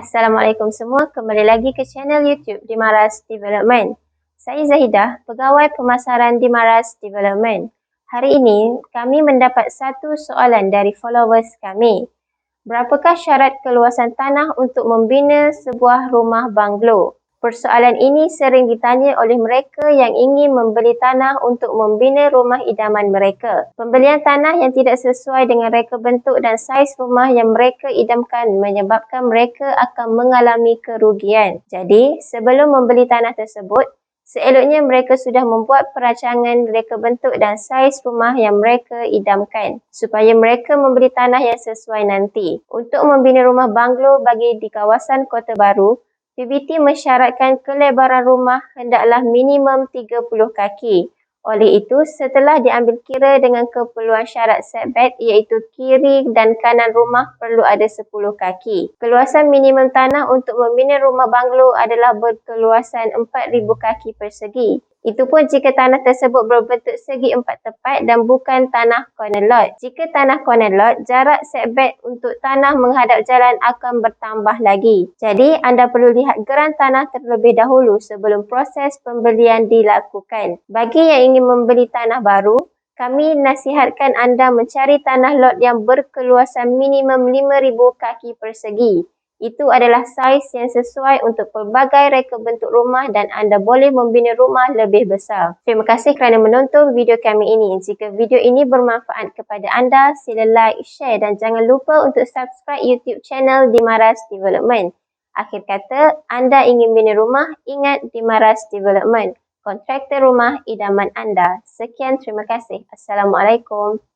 Assalamualaikum semua, kembali lagi ke channel YouTube Dimaras Development. Saya Zahidah, pegawai pemasaran Dimaras Development. Hari ini, kami mendapat satu soalan dari followers kami. Berapakah syarat keluasan tanah untuk membina sebuah rumah banglo? Persoalan ini sering ditanya oleh mereka yang ingin membeli tanah untuk membina rumah idaman mereka. Pembelian tanah yang tidak sesuai dengan reka bentuk dan saiz rumah yang mereka idamkan menyebabkan mereka akan mengalami kerugian. Jadi, sebelum membeli tanah tersebut, seeloknya mereka sudah membuat perancangan reka bentuk dan saiz rumah yang mereka idamkan supaya mereka membeli tanah yang sesuai nanti. Untuk membina rumah banglo bagi di kawasan Kota Baru, PBT mensyaratkan kelebaran rumah hendaklah minimum 30 kaki. Oleh itu, setelah diambil kira dengan keperluan syarat setback iaitu kiri dan kanan rumah perlu ada 10 kaki. Keluasan minimum tanah untuk membina rumah banglo adalah berkeluasan 4,000 kaki persegi. Itu pun jika tanah tersebut berbentuk segi empat tepat dan bukan tanah corner lot. Jika tanah corner lot, jarak setback untuk tanah menghadap jalan akan bertambah lagi. Jadi, anda perlu lihat geran tanah terlebih dahulu sebelum proses pembelian dilakukan. Bagi yang ingin membeli tanah baru, kami nasihatkan anda mencari tanah lot yang berkeluasan minimum 5,000 kaki persegi. Itu adalah saiz yang sesuai untuk pelbagai reka bentuk rumah dan anda boleh membina rumah lebih besar. Terima kasih kerana menonton video kami ini. Jika video ini bermanfaat kepada anda, sila like, share dan jangan lupa untuk subscribe YouTube channel Dimaras Development. Akhir kata, anda ingin bina rumah, ingat Dimaras Development. Kontraktor rumah idaman anda. Sekian, terima kasih. Assalamualaikum.